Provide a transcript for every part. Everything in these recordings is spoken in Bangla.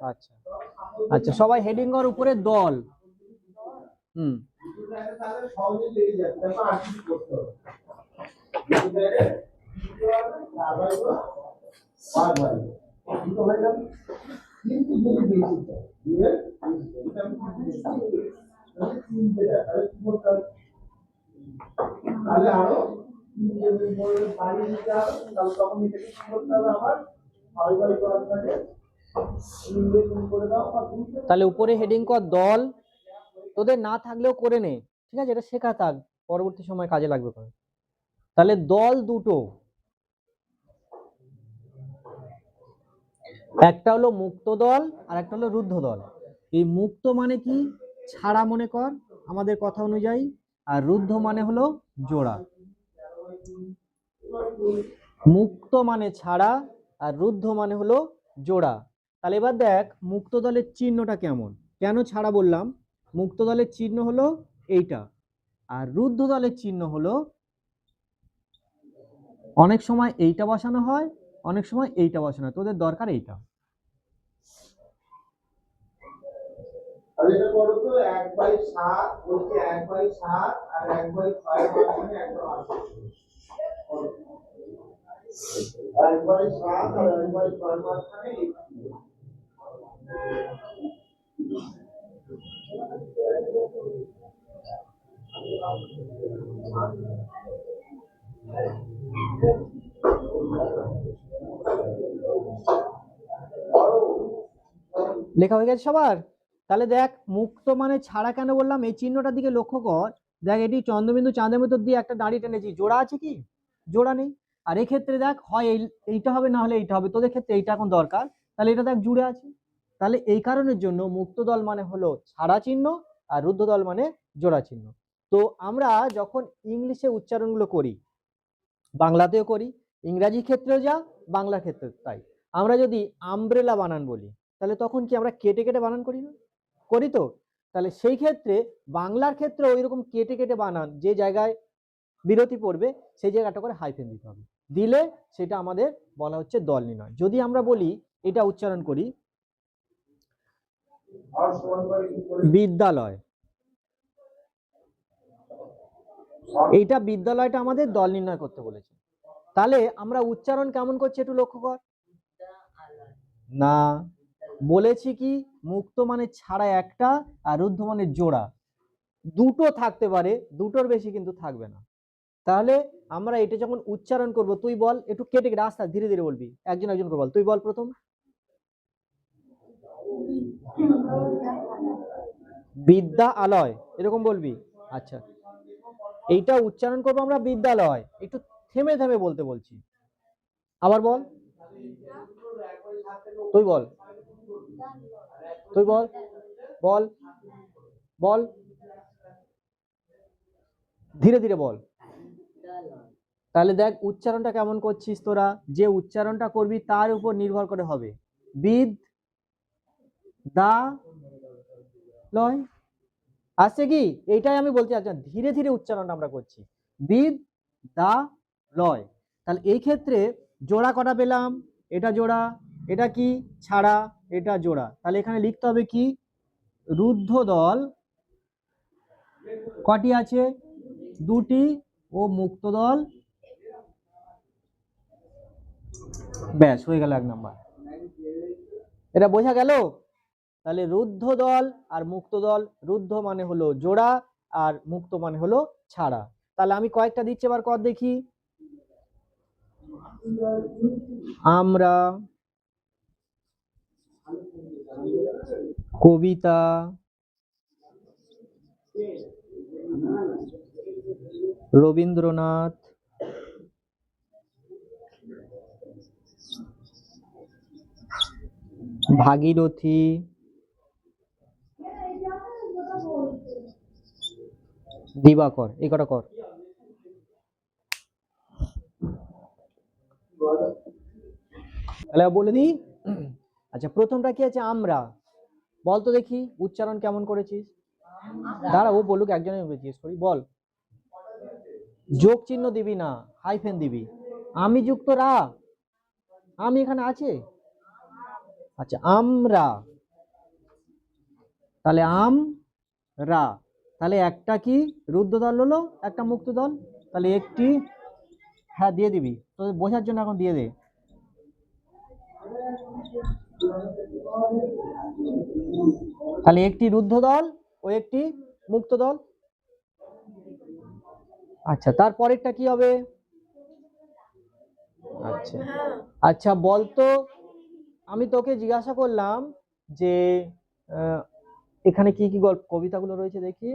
আচ্ছা। আচ্ছা সবাই হেডিং কর উপরে দল। হুম। তাহলে আর তখন এটাকে করতে তাহলে উপরে হেডিং কর, দল। তোদের না থাকলেও করে নে। ঠিক আছে, এটা শেখা থাক। পরবর্তী সময় কাজে লাগবে তাহলে দল দুটো। একটা হলো মুক্ত দল, আর একটা হলো রুদ্ধ দল। এই মুক্ত মানে কি? ছাড়া মনে কর, আমাদের কথা অনুযায়ী। আর রুদ্ধ মানে হলো জোড়া। মুক্ত মানে ছাড়া, আর রুদ্ধ মানে হলো জোড়া। তাহলে এবার দেখ মুক্ত দলের চিহ্নটা কেমন? কেন ছাড়া বললাম? মুক্ত দলের চিহ্ন হলো এইটা। আর রুদ্ধ দলের চিহ্ন হলো অনেক সময় এইটা বসানো হয়, অনেক সময় এইটা বসানো হয়। তোদের দরকার এইটা। এক বাই সাত আর এক বাই ছয় একটা আছে এক বাই সাত আর এক বাই ছয় মাঝখানে এই লেখা হয়ে গেছে সবার? তাহলে দেখ, মুক্ত মানে ছাড়া কেন বললাম? এই চিহ্নটার দিকে লক্ষ্য কর। দেখ, এটি চন্দ্রবিন্দু চাঁদের মধ্যে দিয়ে একটা দাড়ি টেনেছি। জোড়া আছে কি? জোড়া নেই। আর এক্ষেত্রে দেখ, হয় এই, এইটা হবে, না হলে এইটা হবে। তোদের ক্ষেত্রে এইটা এখন দরকার। তাহলে এটা দেখ, জুড়ে আছে। তাহলে এই কারণের জন্য মুক্ত দল মানে হলো ছাড়া চিহ্ন আর রুদ্ধ দল মানে জোড়া চিহ্ন। তো আমরা যখন ইংলিশে উচ্চারণগুলো করি, বাংলাতেও করি, ইংরাজি ক্ষেত্রেও যা, বাংলা ক্ষেত্রে তাই। আমরা যদি আমব্রেলা বানান বলি তাহলে তখন কি আমরা কেটে কেটে বানান করি না? করি তো। তাহলে সেই ক্ষেত্রে বাংলার ক্ষেত্রে ওই রকম কেটে কেটে বানান, যে জায়গায় বিরতি পড়বে, সেই জায়গাটা করে হাইফেন দিতে হবে। দিলে সেটা আমাদের বলা হচ্ছে দল নির্ণয়। যদি আমরা বলি, এটা উচ্চারণ করি, বিদ্যালয়। এইটা বিদ্যালয়টা আমাদের দল নির্ণয় করতে বলেছে। তাহলে আমরা উচ্চারণ কেমন করছি একটু লক্ষ্য কর। না। বলেছি কি, মুক্ত মানে ছাড়া একটা আর রুদ্ধ মানে জোড়া। দুটো থাকতে পারে, দুটোর বেশি কিন্তু থাকবে না। তাহলে আমরা এটা যখন উচ্চারণ করব, তুই বল, একটু কেটে আস্তে, ধীরে ধীরে বলবি। একজন একজন করে বল, তুই বল প্রথম। বিদ্যা আলয়, এরকম বলবি? আচ্ছা। এইটা উচ্চারণ করব আমরা বিদ্যালয়। একটু থেমে থেমে বলতে বলছি। আবার বল। তুই বল। তুই বল বল বল। ধীরে ধীরে বল। তাহলে দেখ, উচ্চারণটা কেমন করছিস তোরা? যে উচ্চারণটা করবি তার উপর নির্ভর করে হবে। বিদ, দা, লয়। আসছে কি? এইটাই আমি বলতে চাচ্ছি ধীরে ধীরে উচ্চারণটা আমরা করছি। বিদ, দা, লয়। তাহলে এই ক্ষেত্রে জোড়া কটা পেলাম? এটা জোড়া এটা কি? ছাড়া, এটা জোড়া। তাহলে এখানে লিখতে হবে কি? রুদ্ধ দল। কটি আছে? দুটি ও মুক্ত দল। ব্যাস, হয়ে গেল এক নাম্বার। এটা বোঝা গেল? তাহলে রুদ্ধ দল আর মুক্ত দল। রুদ্ধ মানে হলো জোড়া আর মুক্ত মানে হলো ছাড়া। তাহলে আমি কয়েকটা দিচ্ছি, এবার কর দেখি। আমরা কবিতা রবীন্দ্রনাথ ভাগীরথী দিবাকর, এই কটা কর। তাহলে বলে দিই। আচ্ছা প্রথমটা কি আছে? আমরা। বল তো দেখি উচ্চারণ কেমন করেছিস? দাঁড়া ও বলুক একজনের জিজ্ঞেস করি বল। যোগ চিহ্ন দিবি না হাইফেন দিবি। আমি যুক্ত রা। আমি এখানে আছে? আচ্ছা আমরা তাহলে আম রা। তাহলে একটা কি? রুদ্র দল হলো একটা মুক্ত দল তাহলে একটি হ্যাঁ দিয়ে দিবি। তোদের বোঝার জন্য এখন দিয়ে দে। তাহলে একটি রুদ্ধ দল ও একটি মুক্ত দল আচ্ছা তারপরেরটা কি হবে? আচ্ছা। আচ্ছা বলতো, আমি তোকে জিজ্ঞাসা করলাম যে এখানে কি কি গল্প, কবিতাগুলো রয়েছে দেখি।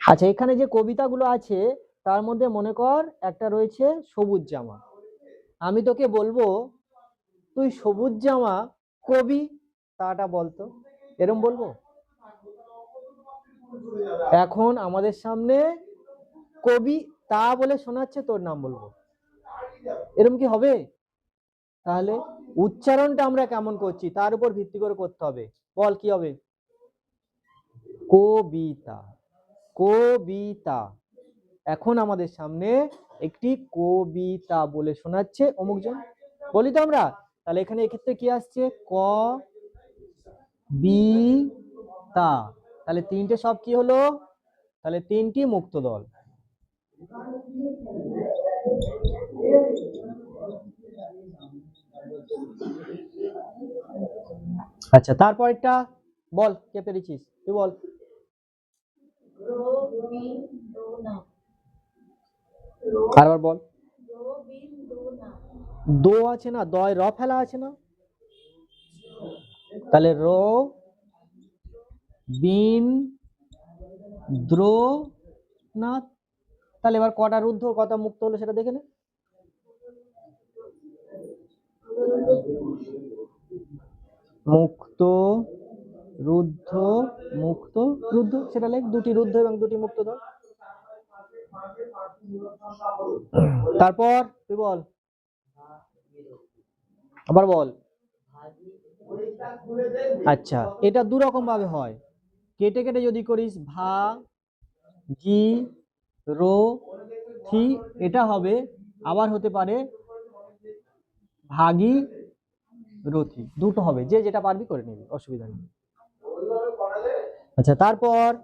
আচ্ছা এখানে যে কবিতাগুলো আছে, তার মধ্যে মনে কর, একটা রয়েছে সবুজ জামা। আমি তোকে বলব, তুই সবুজ জামা কবি, তাটা বলতো এরম বলব? এখন আমাদের সামনে কবি, তা বলে শোনাচ্ছে, তোর নাম বলব। এরম কি হবে? তাহলে উচ্চারণটা আমরা কেমন করছি, তার উপর ভিত্তি করে করতে হবে। বল, কি হবে? কবিতা কবিতা। এখন আমাদের সামনে একটি কবিতা বলে শোনাচ্ছে অমুকজন। বলি তো আমরা, তাহলে এখানে এক্ষেত্রে কি আসছে? ক, বি, তা। তাহলে তিনটে সব কি হলো? তাহলে তিনটি মুক্ত দল। আচ্ছা তারপরেরটা বল কে পেরেছিস তুই বল। আরেকবার বল। দো আছে না, দয়, র ফেলা আছে না? তাহলে র, বিন, দ্রো না তাহলে এবার কটা রুদ্ধ, কটা মুক্ত হলো সেটা দেখে নে। মুক্ত, রুদ্ধ মুক্ত, রুদ্ধ, সেটা লেখ, দুটি রুদ্ধ এবং দুটি মুক্ত ধর। তারপর তুই বল। আবার বল। আচ্ছা এটা দু রকম ভাবে হয়। কেটে কেটে যদি করিস, ভা, জি, রো, থি, এটা হবে, আবার হতে পারে, ভাগি রথি, দুটো হবে, যে যেটা পারবি করে নিবি, অসুবিধা নেই। আচ্ছা তারপর?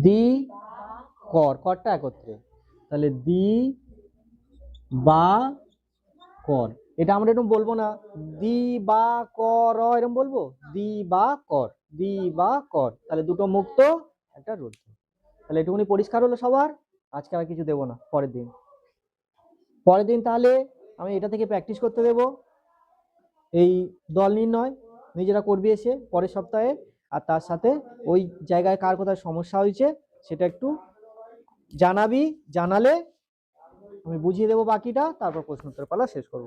দি কর, করটা একত্রে। তাহলে দি বা কর। এটা আমরা এরকম বলব না, দি বা কর এরকম বলব? দি বা কর, দি বা কর। তাহলে দুটো মুক্ত, একটা রুদ্ধ। তাহলে এটুকুনি পরিষ্কার হলো সবার, আজকে আর কিছু দেবো না, পরের দিন। পরের দিন তাহলে আমি এটা থেকে প্র্যাকটিস করতে দেব। এই দল নির্ণয় নিজেরা করবি এসে পরের সপ্তাহে, আর তার সাথে ওই জায়গায় কার কোথায় সমস্যা হয়েছে সেটা একটু জানাবি, জানালে আমি বুঝিয়ে দেবো বাকিটা, তারপর প্রশ্ন উত্তর পালা শেষ করব।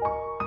you